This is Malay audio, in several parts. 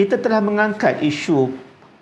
kita telah mengangkat isu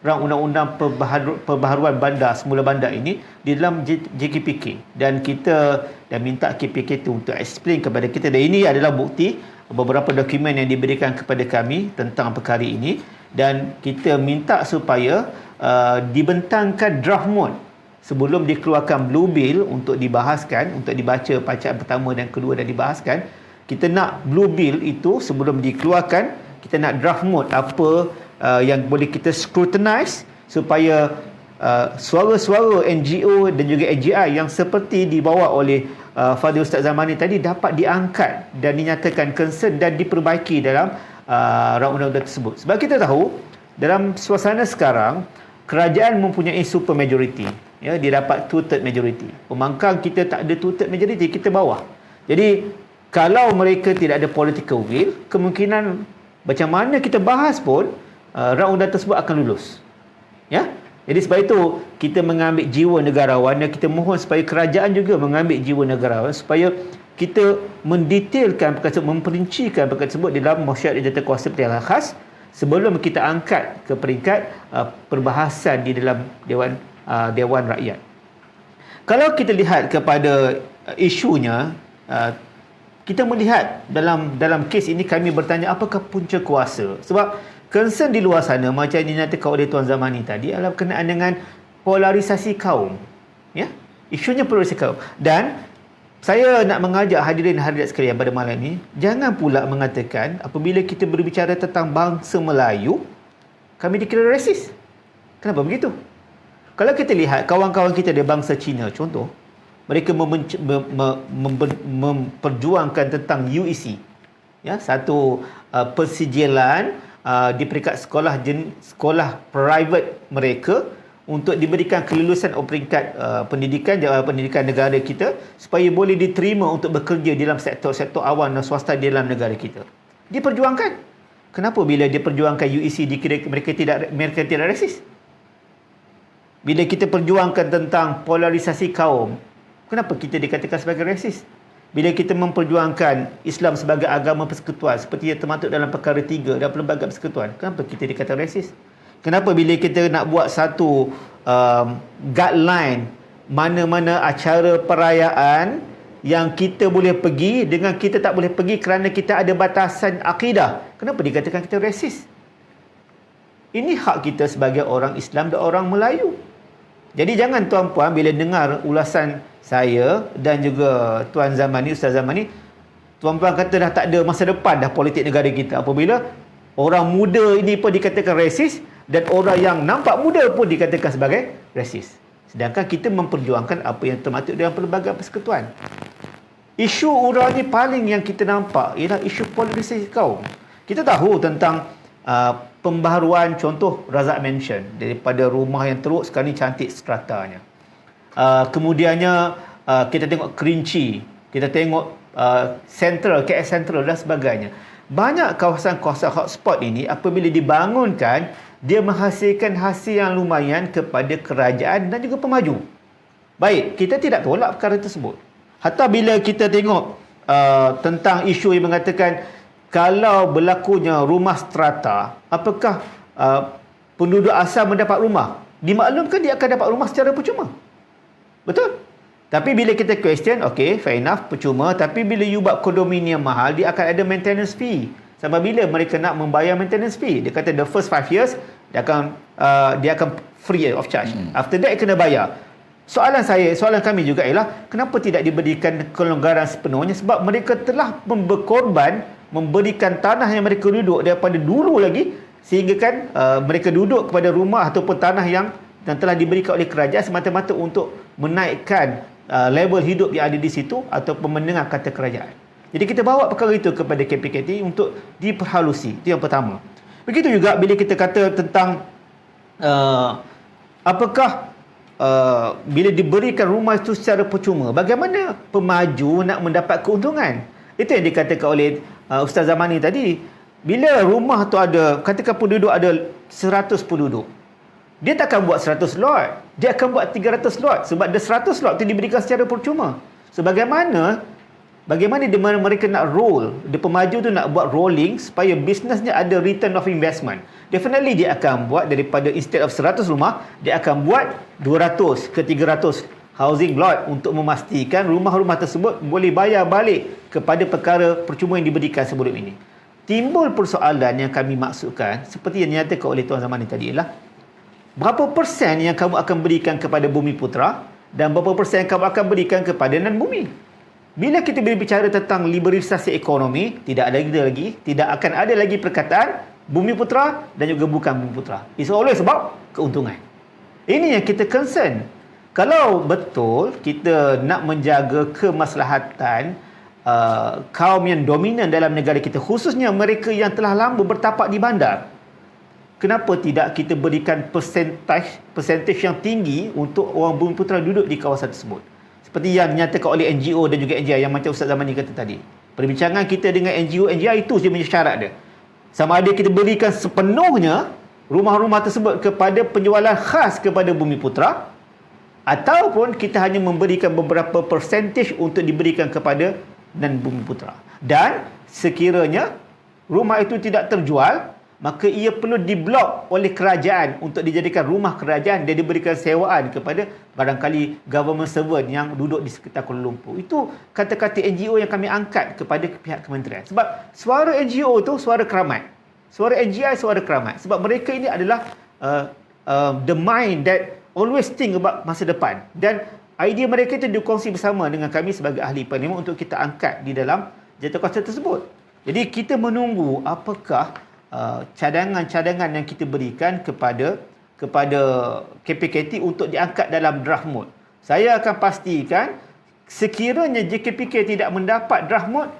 rang undang-undang perbaharu, perbaharuan bandar semula bandar ini di dalam JKPK dan kita dan minta KPK itu untuk explain kepada kita. Dan ini adalah bukti beberapa dokumen yang diberikan kepada kami tentang perkara ini. Dan kita minta supaya uh, dibentangkan draft mode sebelum dikeluarkan blue bill untuk dibahaskan untuk dibaca bacaan pertama dan kedua dan dibahaskan. Kita nak blue bill itu sebelum dikeluarkan kita nak draft mode apa uh, yang boleh kita scrutinize supaya uh, suara-suara NGO dan juga AGI yang seperti dibawa oleh uh, Fadil Ustaz Zamani tadi dapat diangkat dan dinyatakan concern dan diperbaiki dalam uh, rang undang-undang tersebut. Sebab kita tahu dalam suasana sekarang kerajaan mempunyai super majority. Ya, dia dapat two third majority. Pemangkang kita tak ada two third majority, kita bawah. Jadi kalau mereka tidak ada political will, kemungkinan macam mana kita bahas pun uh, rang undang tersebut akan lulus. Ya. Jadi sebab itu kita mengambil jiwa negarawan dan kita mohon supaya kerajaan juga mengambil jiwa negarawan supaya kita mendetailkan perkara tersebut, memperincikan perkara tersebut dalam masyarakat jabatan kuasa pilihan khas sebelum kita angkat ke peringkat uh, perbahasan di dalam Dewan uh, Dewan Rakyat. Kalau kita lihat kepada uh, isunya uh, kita melihat dalam dalam kes ini kami bertanya apakah punca kuasa sebab concern di luar sana macam dinyatakan oleh Tuan Zamani tadi adalah berkenaan dengan polarisasi kaum. Ya? Isunya polarisasi kaum. Dan saya nak mengajak hadirin hadirat sekalian pada malam ini, jangan pula mengatakan apabila kita berbicara tentang bangsa Melayu, kami dikira rasis. Kenapa begitu? Kalau kita lihat kawan-kawan kita dari bangsa Cina, contoh, mereka membenci, mem, mem, mem, memperjuangkan tentang UEC. Ya, satu uh, persijilan uh, di peringkat sekolah jen, sekolah private mereka untuk diberikan kelulusan peringkat uh, pendidikan uh, pendidikan negara kita supaya boleh diterima untuk bekerja dalam sektor-sektor awam dan swasta di dalam negara kita. Diperjuangkan. Kenapa bila diperjuangkan UEC dikira mereka tidak mereka tidak rasis? Bila kita perjuangkan tentang polarisasi kaum, kenapa kita dikatakan sebagai rasis? bila kita memperjuangkan Islam sebagai agama persekutuan seperti yang termaktub dalam perkara tiga dalam pelbagai persekutuan kenapa kita dikatakan rasis? Kenapa bila kita nak buat satu um, guideline mana-mana acara perayaan yang kita boleh pergi dengan kita tak boleh pergi kerana kita ada batasan akidah kenapa dikatakan kita rasis? Ini hak kita sebagai orang Islam dan orang Melayu. Jadi jangan tuan-puan bila dengar ulasan saya dan juga Tuan Zamani, Ustaz Zamani, tuan-puan kata dah tak ada masa depan dah politik negara kita. Apabila orang muda ini pun dikatakan rasis dan orang yang nampak muda pun dikatakan sebagai rasis. Sedangkan kita memperjuangkan apa yang termaktub dalam pelbagai persekutuan. Isu orang ni paling yang kita nampak ialah isu polarisasi kaum. Kita tahu tentang uh, pembaharuan contoh Razak Mansion daripada rumah yang teruk sekarang ni cantik stratanya. Uh, kemudiannya uh, kita tengok Kerinci, kita tengok uh, Central, KS Central dan sebagainya. Banyak kawasan-kawasan hotspot ini apabila dibangunkan, dia menghasilkan hasil yang lumayan kepada kerajaan dan juga pemaju. Baik, kita tidak tolak perkara tersebut. Hatta bila kita tengok uh, tentang isu yang mengatakan kalau berlakunya rumah strata, apakah uh, penduduk asal mendapat rumah? Dimaklumkan dia akan dapat rumah secara percuma. Betul? Tapi bila kita question, okay, fair enough, percuma. Tapi bila you buat kondominium mahal, dia akan ada maintenance fee. Sampai bila mereka nak membayar maintenance fee? Dia kata the first five years, dia akan uh, dia akan free of charge. Hmm. After that, kena bayar. Soalan saya, soalan kami juga ialah, kenapa tidak diberikan kelonggaran sepenuhnya? Sebab mereka telah berkorban memberikan tanah yang mereka duduk daripada dulu lagi, sehingga kan uh, mereka duduk kepada rumah ataupun tanah yang dan telah diberikan oleh kerajaan semata-mata untuk menaikkan uh, level hidup yang ada di situ ataupun mendengar kata kerajaan. Jadi kita bawa perkara itu kepada KPKT untuk diperhalusi. Itu yang pertama. Begitu juga bila kita kata tentang uh, apakah uh, bila diberikan rumah itu secara percuma, bagaimana pemaju nak mendapat keuntungan? Itu yang dikatakan oleh uh, Ustaz Zamani tadi. Bila rumah tu ada, katakan penduduk ada 100 penduduk dia tak akan buat 100 lot. Dia akan buat 300 lot. Sebab ada 100 lot itu diberikan secara percuma. Sebagaimana Bagaimana dia, mereka nak roll, dia pemaju tu nak buat rolling supaya bisnesnya ada return of investment. Definitely dia akan buat daripada instead of 100 rumah, dia akan buat 200 ke 300 housing lot untuk memastikan rumah-rumah tersebut boleh bayar balik kepada perkara percuma yang diberikan sebelum ini. Timbul persoalan yang kami maksudkan seperti yang dinyatakan oleh Tuan Zaman tadi ialah berapa persen yang kamu akan berikan kepada bumi putra dan berapa persen yang kamu akan berikan kepada non bumi. Bila kita berbicara tentang liberalisasi ekonomi, tidak ada lagi, lagi tidak akan ada lagi perkataan bumi putra dan juga bukan bumi putra. It's always about keuntungan. Ini yang kita concern. Kalau betul kita nak menjaga kemaslahatan uh, kaum yang dominan dalam negara kita, khususnya mereka yang telah lama bertapak di bandar, kenapa tidak kita berikan persentage, persentage yang tinggi untuk orang bumi putra duduk di kawasan tersebut? seperti yang dinyatakan oleh NGO dan juga NGI yang macam Ustaz Zamani kata tadi. Perbincangan kita dengan NGO NGI itu je menjadi syarat dia. Sama ada kita berikan sepenuhnya rumah-rumah tersebut kepada penjualan khas kepada Bumi Putra ataupun kita hanya memberikan beberapa percentage untuk diberikan kepada dan Bumi Putra. Dan sekiranya rumah itu tidak terjual, maka ia perlu diblok oleh kerajaan untuk dijadikan rumah kerajaan dan diberikan sewaan kepada barangkali government servant yang duduk di sekitar Kuala Lumpur. Itu kata-kata NGO yang kami angkat kepada pihak kementerian. Sebab suara NGO itu suara keramat. Suara NGI suara keramat. Sebab mereka ini adalah uh, uh, the mind that always think about masa depan. Dan idea mereka itu dikongsi bersama dengan kami sebagai ahli parlimen untuk kita angkat di dalam jatuh tersebut. Jadi kita menunggu apakah Uh, cadangan-cadangan yang kita berikan kepada kepada KPKT untuk diangkat dalam draft mode. Saya akan pastikan sekiranya JKPK tidak mendapat draft mode,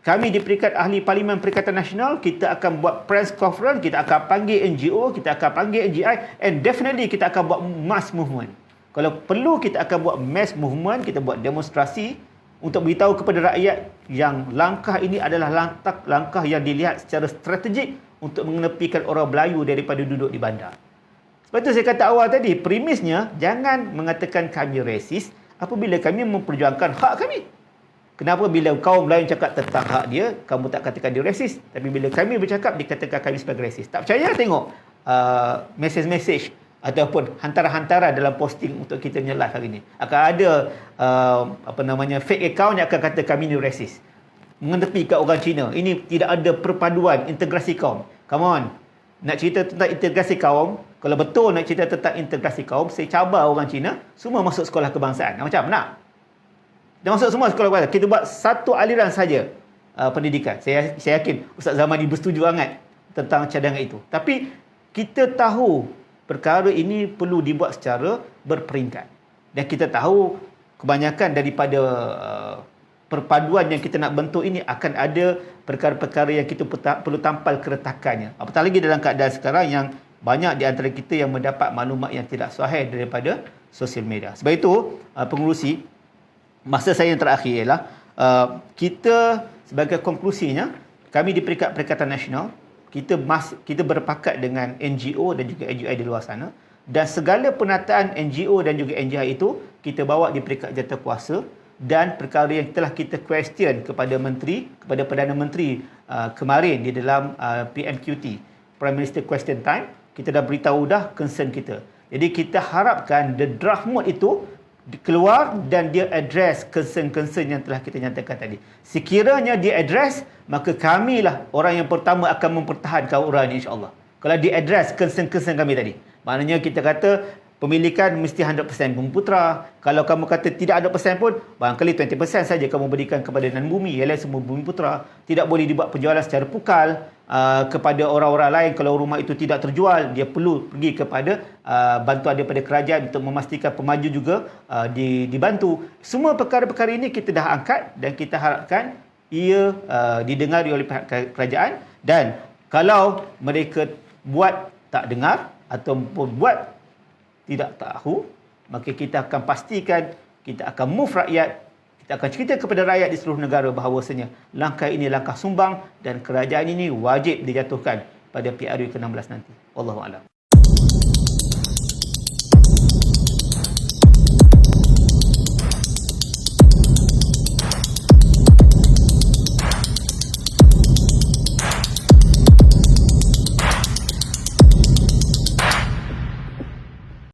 kami di Peringkat Ahli Parlimen Perikatan Nasional, kita akan buat press conference, kita akan panggil NGO, kita akan panggil NGI and definitely kita akan buat mass movement. Kalau perlu kita akan buat mass movement, kita buat demonstrasi untuk beritahu kepada rakyat yang langkah ini adalah langkah, langkah yang dilihat secara strategik untuk mengenepikan orang Melayu daripada duduk di bandar. Sebab itu saya kata awal tadi, premisnya jangan mengatakan kami resis apabila kami memperjuangkan hak kami. Kenapa bila kaum Melayu cakap tentang hak dia, kamu tak katakan dia resis. Tapi bila kami bercakap, dikatakan kami sebagai resis. Tak percaya tengok uh, message-message ataupun hantaran-hantaran dalam posting untuk kita punya live hari ini. Akan ada uh, apa namanya fake account yang akan kata kami ni resis mengetepi kat orang Cina. Ini tidak ada perpaduan integrasi kaum. Come on. Nak cerita tentang integrasi kaum, kalau betul nak cerita tentang integrasi kaum, saya cabar orang Cina semua masuk sekolah kebangsaan. Macam nak? Dia masuk semua sekolah kebangsaan. Kita buat satu aliran saja uh, pendidikan. Saya saya yakin Ustaz Zaman ini bersetuju sangat tentang cadangan itu. Tapi kita tahu perkara ini perlu dibuat secara berperingkat. Dan kita tahu kebanyakan daripada uh, perpaduan yang kita nak bentuk ini akan ada perkara-perkara yang kita perlu tampal keretakannya. Apatah lagi dalam keadaan sekarang yang banyak di antara kita yang mendapat maklumat yang tidak sahih daripada sosial media. Sebab itu, uh, pengurusi, masa saya yang terakhir ialah uh, kita sebagai konklusinya, kami di Perikatan Perikatan Nasional, kita mas, kita berpakat dengan NGO dan juga NGI di luar sana. Dan segala penataan NGO dan juga NGI itu kita bawa di Perikat Jatuh Kuasa. Dan perkara yang telah kita question kepada menteri kepada perdana menteri uh, kemarin di dalam uh, PMQT Prime Minister Question Time kita dah beritahu dah concern kita. Jadi kita harapkan the draft mode itu keluar dan dia address concern-concern yang telah kita nyatakan tadi. Sekiranya dia address, maka kamilah orang yang pertama akan mempertahankan orang ini insyaAllah. Kalau dia address concern-concern kami tadi. Maknanya kita kata pemilikan mesti 100% bumi putra. Kalau kamu kata tidak 100% pun, barangkali 20% saja kamu berikan kepada nan bumi, ialah semua bumi putra. Tidak boleh dibuat penjualan secara pukal uh, kepada orang-orang lain kalau rumah itu tidak terjual, dia perlu pergi kepada uh, bantuan daripada kerajaan untuk memastikan pemaju juga uh, dibantu. Semua perkara-perkara ini kita dah angkat dan kita harapkan ia uh, didengari oleh pihak kerajaan dan kalau mereka buat tak dengar ataupun buat tidak tahu, maka kita akan pastikan kita akan move rakyat, kita akan cerita kepada rakyat di seluruh negara bahawasanya langkah ini langkah sumbang dan kerajaan ini wajib dijatuhkan pada PRU ke-16 nanti. Wallahu a'lam.